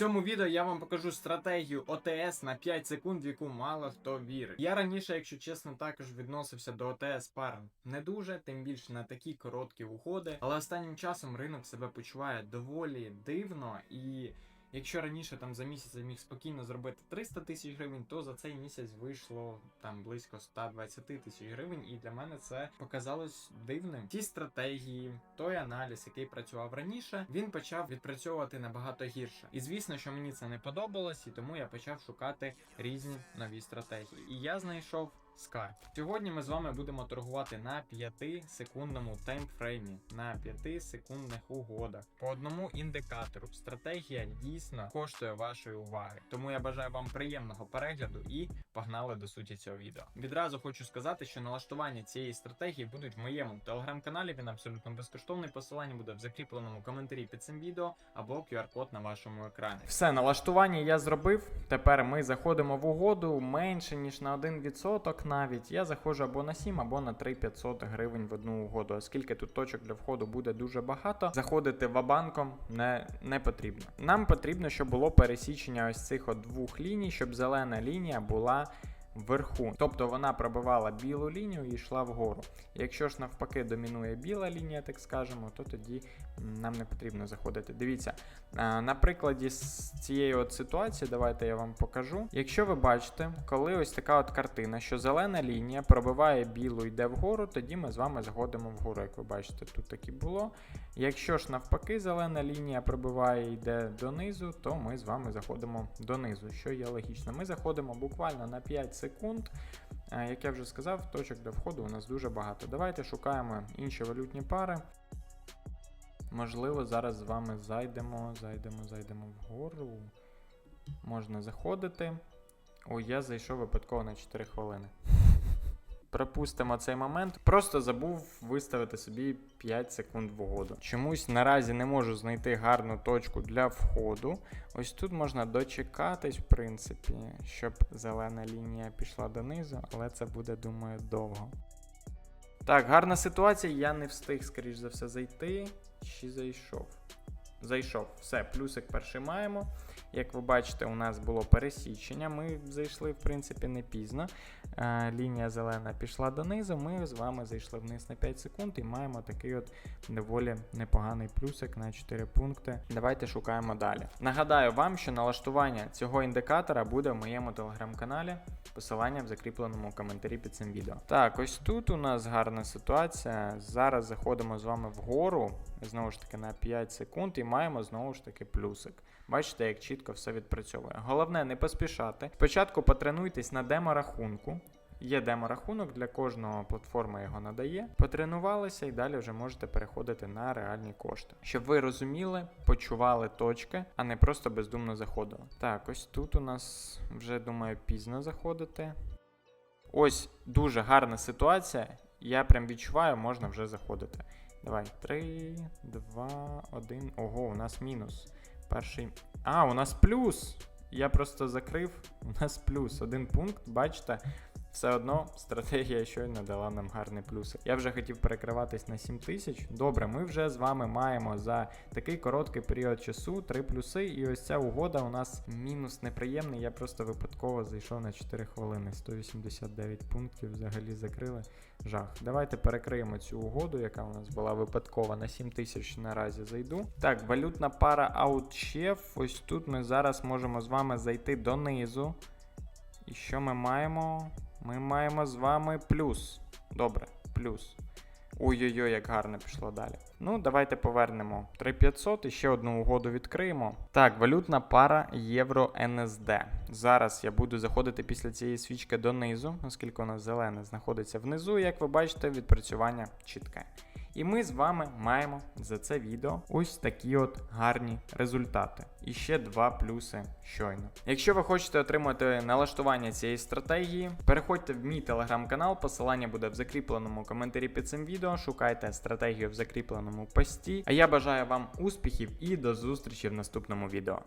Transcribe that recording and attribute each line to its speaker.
Speaker 1: цьому відео я вам покажу стратегію ОТС на 5 секунд, в яку мало хто вірить. Я раніше, якщо чесно, також відносився до ОТС пар не дуже, тим більше на такі короткі уходи. Але останнім часом ринок себе почуває доволі дивно і. Якщо раніше там за місяць я міг спокійно зробити 300 тисяч гривень, то за цей місяць вийшло там близько 120 тисяч гривень, і для мене це показалось дивним. Ті стратегії, той аналіз, який працював раніше, він почав відпрацьовувати набагато гірше. І звісно, що мені це не подобалось, і тому я почав шукати різні нові стратегії. І я знайшов. Sky. Сьогодні ми з вами будемо торгувати на 5-секундному таймфреймі, на 5-секундних угодах по одному індикатору. Стратегія дійсно коштує вашої уваги. Тому я бажаю вам приємного перегляду і погнали до суті цього відео. Відразу хочу сказати, що налаштування цієї стратегії будуть в моєму телеграм-каналі. Він абсолютно безкоштовний. Посилання буде в закріпленому коментарі під цим відео або QR-код на вашому екрані. Все, налаштування я зробив. Тепер ми заходимо в угоду менше ніж на 1% навіть. Я заходжу або на 7, або на 3500 гривень в одну угоду. Оскільки тут точок для входу буде дуже багато, заходити вабанком не, не потрібно. Нам потрібно, щоб було пересічення ось цих от двох ліній, щоб зелена лінія була. Вверху, тобто вона пробивала білу лінію і йшла вгору. Якщо ж навпаки домінує біла лінія, так скажемо, то тоді нам не потрібно заходити. Дивіться, а, на прикладі з цієї от ситуації, давайте я вам покажу. Якщо ви бачите, коли ось така от картина, що зелена лінія пробиває білу, йде вгору, тоді ми з вами заходимо вгору. Як ви бачите, тут так і було. Якщо ж навпаки зелена лінія пробиває і йде донизу, то ми з вами заходимо донизу, що є логічно. Ми заходимо буквально на 5 секунд. Е, Як я вже сказав, точок для входу у нас дуже багато. Давайте шукаємо інші валютні пари. Можливо, зараз з вами зайдемо, зайдемо, зайдемо вгору. Можна заходити. Ой, я зайшов випадково на 4 хвилини. Пропустимо цей момент. Просто забув виставити собі 5 секунд в угоду. Чомусь наразі не можу знайти гарну точку для входу. Ось тут можна дочекатись, в принципі, щоб зелена лінія пішла донизу, але це буде, думаю, довго. Так, гарна ситуація. Я не встиг, скоріш за все, зайти. Чи зайшов? Зайшов. Все, плюсик перший маємо. Як ви бачите, у нас було пересічення. Ми зайшли, в принципі, не пізно. Е, лінія зелена пішла донизу. Ми з вами зайшли вниз на 5 секунд і маємо такий от доволі непоганий плюсик на 4 пункти. Давайте шукаємо далі. Нагадаю вам, що налаштування цього індикатора буде в моєму телеграм-каналі. Посилання в закріпленому коментарі під цим відео. Так, ось тут у нас гарна ситуація. Зараз заходимо з вами вгору, знову ж таки на 5 секунд, і маємо знову ж таки плюсик. Бачите, як чітко все відпрацьовує. Головне не поспішати. Спочатку потренуйтесь на демо-рахунку. Є демо-рахунок, для кожного платформа його надає. Потренувалися і далі вже можете переходити на реальні кошти. Щоб ви розуміли, почували точки, а не просто бездумно заходили. Так, ось тут у нас вже думаю пізно заходити. Ось дуже гарна ситуація. Я прям відчуваю, можна вже заходити. Давай, 3, 2, 1. Ого, у нас мінус. Перший. А, у нас плюс. Я просто закрив. У нас плюс. Один пункт, бачите, все одно стратегія щойно дала нам гарний плюс. Я вже хотів перекриватись на 7 тисяч. Добре, ми вже з вами маємо за такий короткий період часу 3 плюси. І ось ця угода у нас мінус неприємний. Я просто випадково зайшов на 4 хвилини. 189 пунктів взагалі закрили. Жах. Давайте перекриємо цю угоду, яка у нас була випадкова на 7 тисяч наразі зайду. Так, валютна пара OutChef. Ось тут ми зараз можемо з вами зайти донизу. І що ми маємо? Ми маємо з вами плюс. Добре, плюс. Ой-ой-ой, як гарно пішло далі. Ну, давайте повернемо 3500 і ще одну угоду відкриємо. Так, валютна пара євро НСД. Зараз я буду заходити після цієї свічки донизу, оскільки у нас зелене знаходиться внизу, як ви бачите, відпрацювання чітке. І ми з вами маємо за це відео ось такі от гарні результати. І ще два плюси щойно. Якщо ви хочете отримати налаштування цієї стратегії, переходьте в мій телеграм-канал, посилання буде в закріпленому коментарі під цим відео. Шукайте стратегію в закріпленому пості. А я бажаю вам успіхів і до зустрічі в наступному відео.